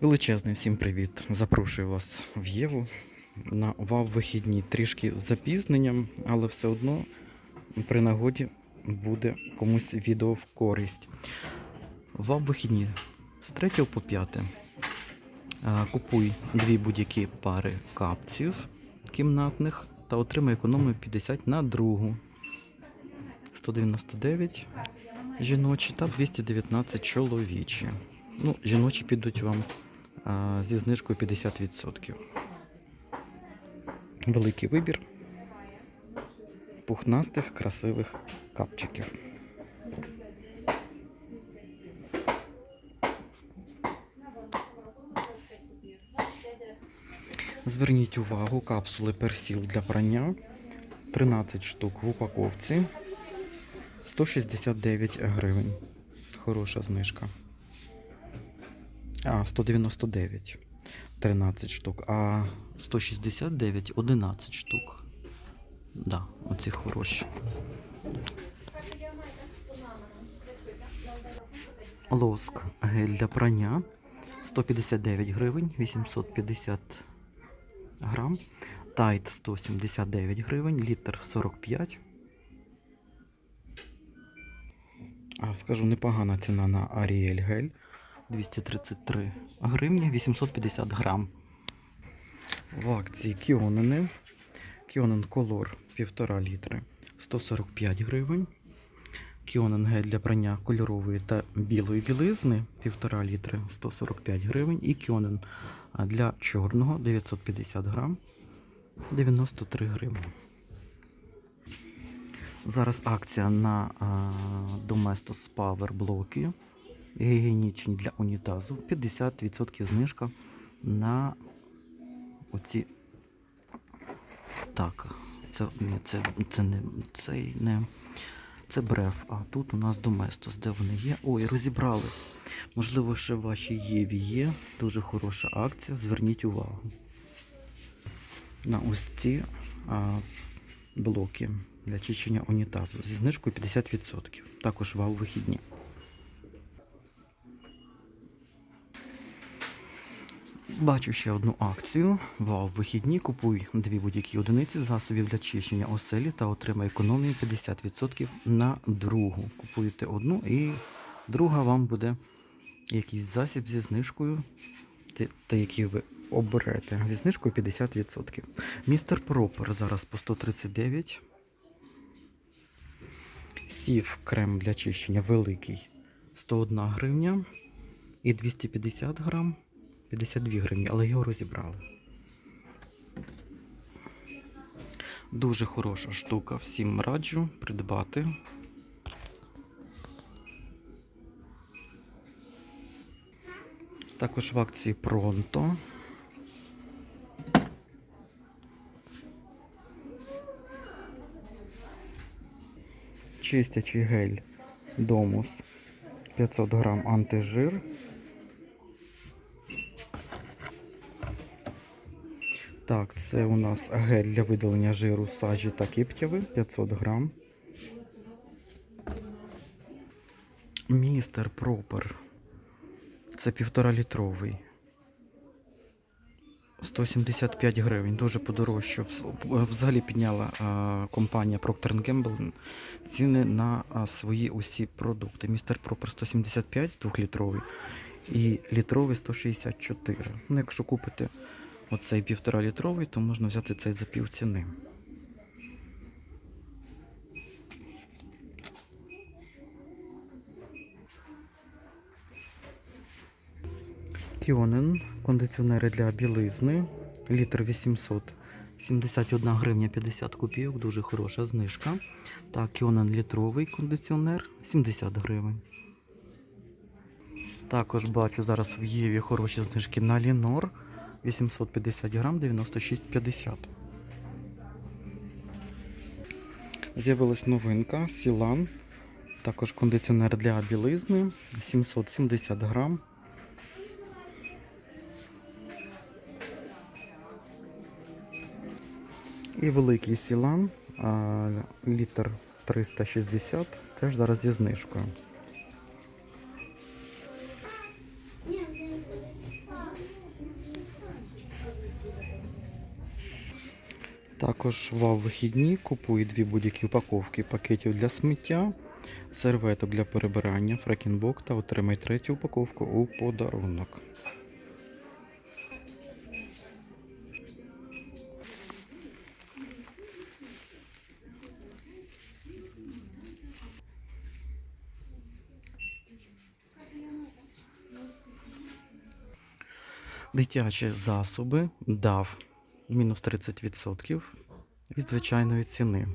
Величезний всім привіт! Запрошую вас в Єву на ВАВ вихідні трішки з запізненням, але все одно при нагоді буде комусь відео в користь. ВАВ вихідні з 3 по 5. Купуй дві будь-які пари капців кімнатних та отримай економію 50 на другу. 199 жіночі та 219 чоловічі. Ну, жіночі підуть вам зі знижкою 50%. Великий вибір пухнастих, красивих капчиків. Зверніть увагу, капсули персіл для прання 13 штук в упаковці 169 гривень. Хороша знижка. А, 199. 13 штук. А 169 11 штук. Да, оці хороші. Лоск гель для прання 159 гривень, 850 грам. Тайт 179 гривень, літр 45. А, скажу, непогана ціна на Ariel гель. 233 гривні, 850 грам. В акції Кіонини. Кіонен Колор 1,5 літри 145 гривень. Кіонен гель для прання кольорової та білої білизни 1,5 літри 145 гривень. І Кіонен для чорного 950 грам 93 гривні. Зараз акція на Domestos Power блоки гігієнічні для унітазу. 50% знижка на оці. Так, це, ні, це, це не цей не. Це бреф, а тут у нас Доместос, де вони є. Ой, розібрали. Можливо, ще в вашій Єві є. Дуже хороша акція. Зверніть увагу. На ось ці а, блоки для чищення унітазу зі знижкою 50%. Також вау вихідні. Бачу ще одну акцію. Вау, вихідні. Купуй дві будь-які одиниці засобів для чищення оселі та отримай економію 50% на другу. Купуєте одну і друга вам буде якийсь засіб зі знижкою, та який ви оберете. Зі знижкою 50%. Містер Пропер зараз по 139. Сів крем для чищення великий 101 гривня і 250 грам 52 гривні, але його розібрали. Дуже хороша штука, всім раджу придбати. Також в акції Пронто. Чистячий гель Домус 500 грам антижир. Так, це у нас гель для видалення жиру сажі та киптяви 500 грам. Містер Пропер. Це півтора літровий. 175 гривень, дуже подорожчав. Вз- Взагалі підняла компанія Procter Gamble ціни на свої усі продукти. Містер Пропер 175 двохлітровий і літровий 164. Ну, якщо купите оцей півтора літровий, то можна взяти цей за пів ціни. Кіонен, кондиціонери для білизни, літр 800, 71 гривня 50 копійок, дуже хороша знижка. Так, Кіонен літровий кондиціонер 70 гривень. Також бачу зараз в Єві хороші знижки на Лінор 850 грам 96,50. З'явилась новинка Сілан. Також кондиціонер для білизни 770 грам. І великий Сілан, літр 360, теж зараз зі знижкою. Також вав вихідні купує дві будь-які упаковки пакетів для сміття, серветок для перебирання, фрекінбок та отримай третю упаковку у подарунок. Дитячі засоби дав мінус 30% від звичайної ціни.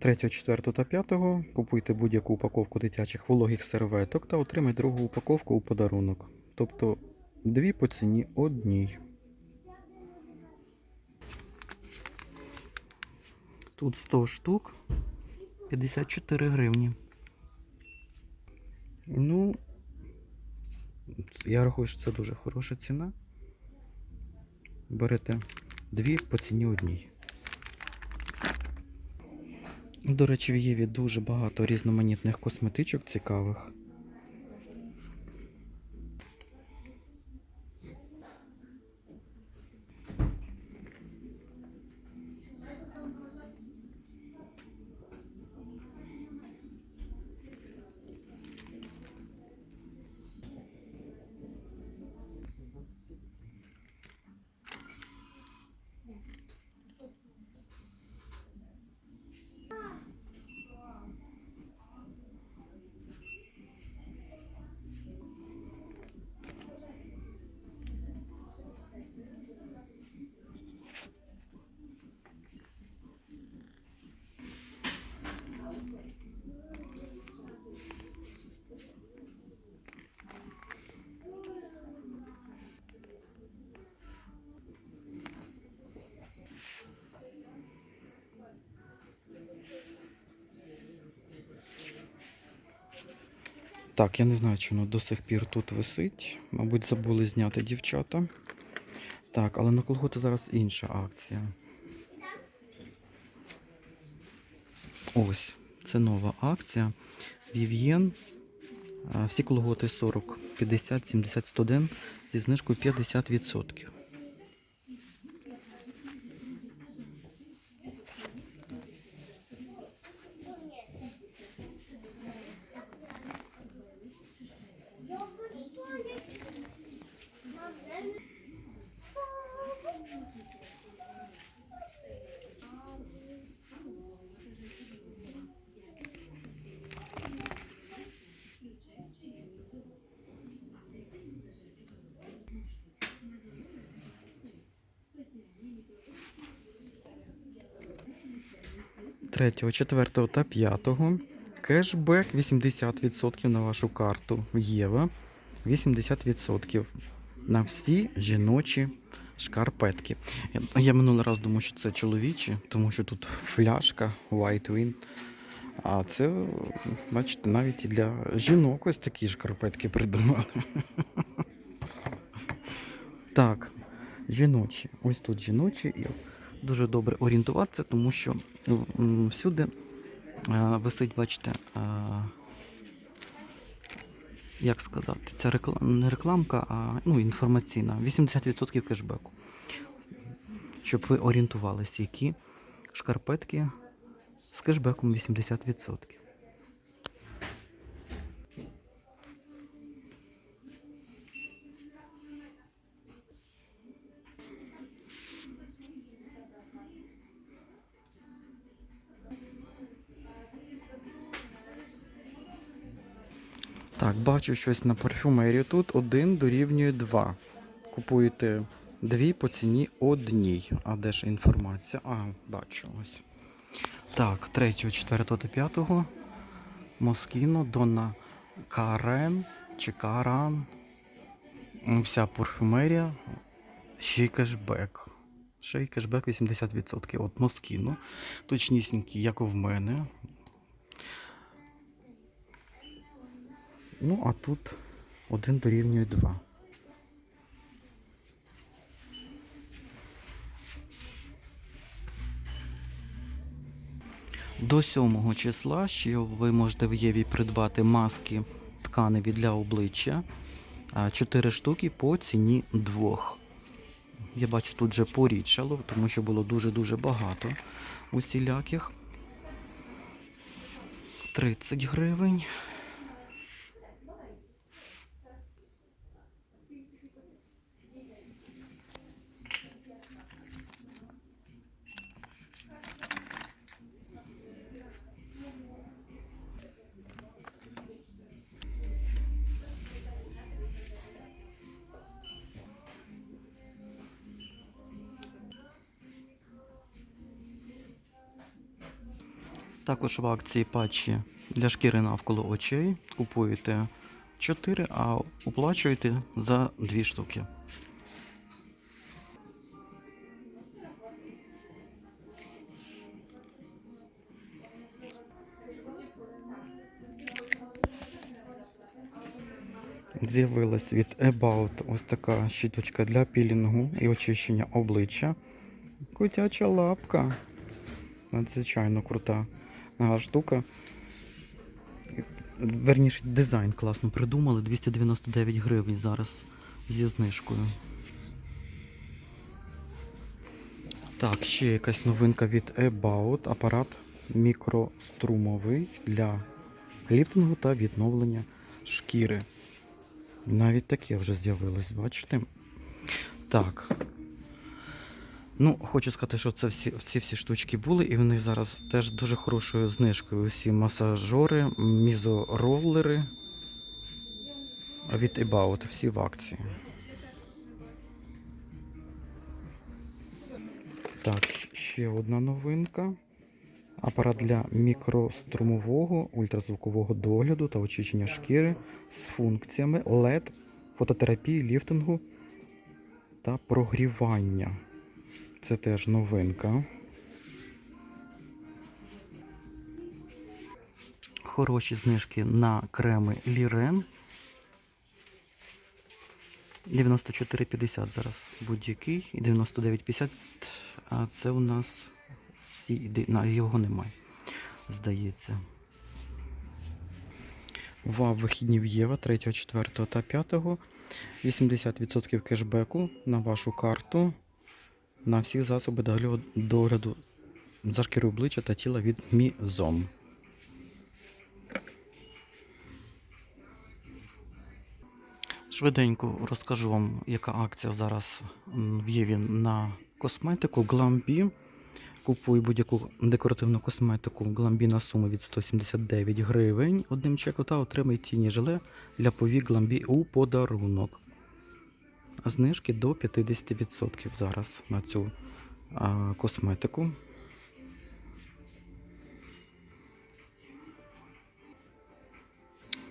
Третього, четвертого та п'ятого купуйте будь-яку упаковку дитячих вологих серветок та отримай другу упаковку у подарунок. Тобто дві по ціні одній. Тут 100 штук 54 гривні. Ну, я рахую, що це дуже хороша ціна. Берете дві по ціні одній. До речі, в Єві дуже багато різноманітних косметичок цікавих. Так, я не знаю, чи воно до сих пір тут висить. Мабуть, забули зняти дівчата. Так, але на колготи зараз інша акція. Ось, це нова акція. Vivien. А, Всі колготи 40, 50, 70, 101 зі знижкою 50%. Третього, четвертого та п'ятого. Кешбек 80% на вашу карту Єва. 80% на всі жіночі шкарпетки. Я, я минулий раз думав, що це чоловічі, тому що тут фляжка White Win. А це, бачите, навіть і для жінок ось такі шкарпетки придумали. Так, жіночі. Ось тут жіночі. Дуже добре орієнтуватися, тому що всюди висить, бачите, як сказати, це реклам, не рекламка, а ну, інформаційна. 80% кешбеку. Щоб ви орієнтувалися, які шкарпетки з кешбеком 80%. Так, бачу щось на парфюмерію. Тут один дорівнює 2. Купуєте дві по ціні одній. А де ж інформація? А, бачу ось. Так, третього, четвертого та п'ятого. Москіно, Дона Карен чи Каран. Вся парфюмерія. Ще й кешбек. Ще й кешбек 80%. От Москіно. Точнісінький, як в мене. Ну, а тут один дорівнює 2. До 7 числа ще ви можете в Єві придбати маски тканеві для обличчя А, Чотири штуки по ціні двох. Я бачу, тут вже порідшало, тому що було дуже-дуже багато усіляких. 30 гривень. Також в акції патчі для шкіри навколо очей. Купуєте 4, а оплачуєте за 2 штуки. З'явилась від About ось така щіточка для пілінгу і очищення обличчя. Котяча лапка. Надзвичайно крута а, штука. Верніше, дизайн класно придумали. 299 гривень зараз зі знижкою. Так, ще якась новинка від About. Апарат мікрострумовий для ліфтингу та відновлення шкіри. Навіть таке вже з'явилось, бачите? Так. Ну, хочу сказати, що це всі, ці всі штучки були, і вони зараз теж дуже хорошою знижкою. Усі масажори, мізороллери від About, всі в акції. Так, ще одна новинка. Апарат для мікрострумового ультразвукового догляду та очищення шкіри з функціями LED, фототерапії, ліфтингу та прогрівання. Це теж новинка. Хороші знижки на креми Лірен. 94,50 зараз будь-який. І 99,50. А це у нас на його немає. Здається. Вихідні в Єва 3, 4 та 5. 80% кешбеку на вашу карту на всі засоби догляду- за шкірою обличчя та тіла від Мізом. Швиденько розкажу вам, яка акція зараз м, в Єві на косметику Гламбі. Купуй будь-яку декоративну косметику Гламбі на суму від 179 гривень одним чеком та отримай тіні желе для повік Гламбі у подарунок. Знижки до 50% зараз на цю а, косметику.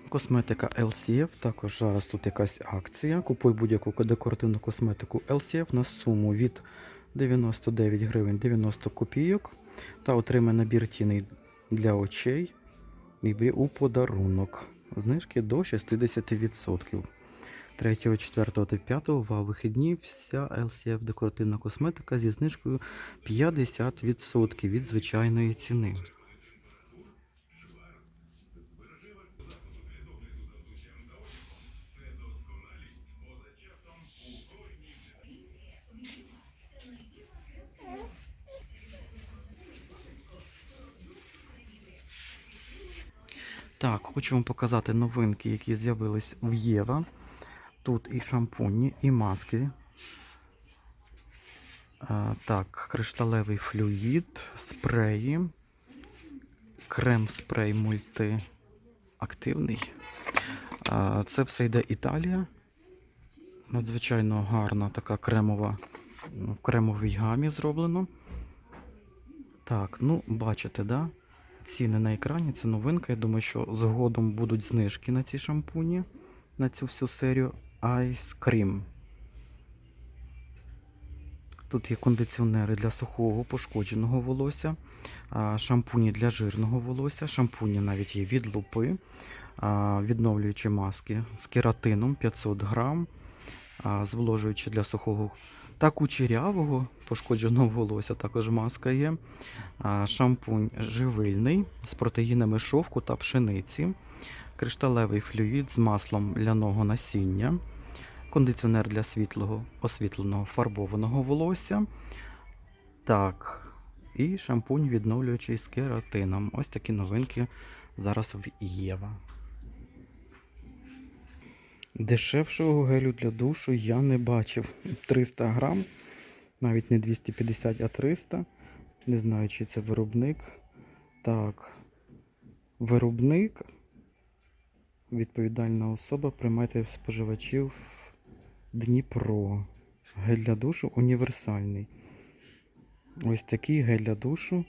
Косметика LCF, також зараз тут якась акція. Купуй будь-яку декоративну косметику LCF на суму від 99 гривень 90 копійок та отримай набір тіней для очей і у подарунок. Знижки до 60%. 3, 4 та 5 в вихідні вся LCF декоративна косметика зі знижкою 50% від звичайної ціни. Так, хочу вам показати новинки, які з'явились в Єва. Тут і шампуні, і маски. Так, кришталевий флюїд, спреї, крем-спрей мультиактивний. Це все йде Італія. Надзвичайно гарна така кремова, ну, в кремовій гамі зроблено. Так, ну, бачите, да? Ціни на екрані, це новинка. Я думаю, що згодом будуть знижки на ці шампуні, на цю всю серію Ice Cream. Тут є кондиціонери для сухого пошкодженого волосся, шампуні для жирного волосся, шампуні навіть є від лупи, відновлюючі маски з кератином 500 грам, а, зволожуючі для сухого та кучерявого пошкодженого волосся також маска є. Шампунь живильний з протеїнами шовку та пшениці. Кришталевий флюїд з маслом ляного насіння, кондиціонер для світлого освітленого фарбованого волосся. Так, і шампунь відновлюючий з кератином. Ось такі новинки зараз в Єва. Дешевшого гелю для душу я не бачив. 300 грам, навіть не 250, а 300. Не знаю, чи це виробник. Так. Виробник. Відповідальна особа. Приймайте споживачів Дніпро. Гель для душу універсальний. Ось такий гель для душу.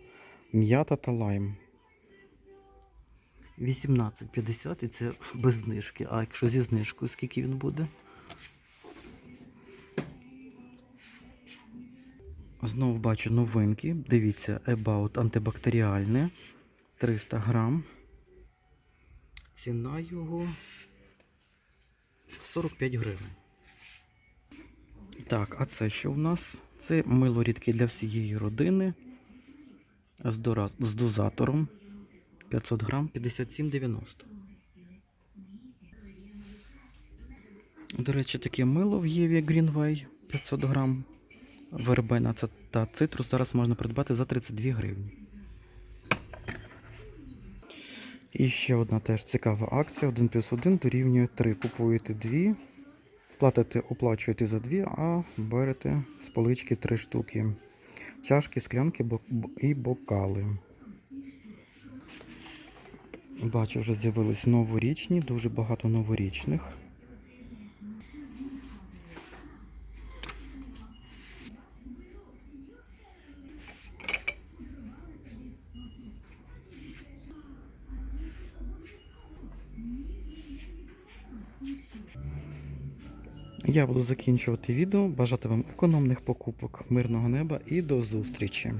М'ята та лайм. 18,50 і це без знижки. А якщо зі знижкою, скільки він буде? Знову бачу новинки. Дивіться, About антибактеріальне 300 грам. Ціна його 45 гривень. Так, а це що в нас? Це мило рідке для всієї родини з, з дозатором 500 грам 57,90. До речі, таке мило в Єві Greenway 500 грам. Вербена та цитрус зараз можна придбати за 32 гривні. І ще одна теж цікава акція: 1 плюс 1 дорівнює 3. Купуєте 2, платите, оплачуєте за 2, а берете з полички 3 штуки. Чашки, склянки і бокали. Бачу, вже з'явились новорічні, дуже багато новорічних. Я буду закінчувати відео. Бажати вам економних покупок, мирного неба і до зустрічі!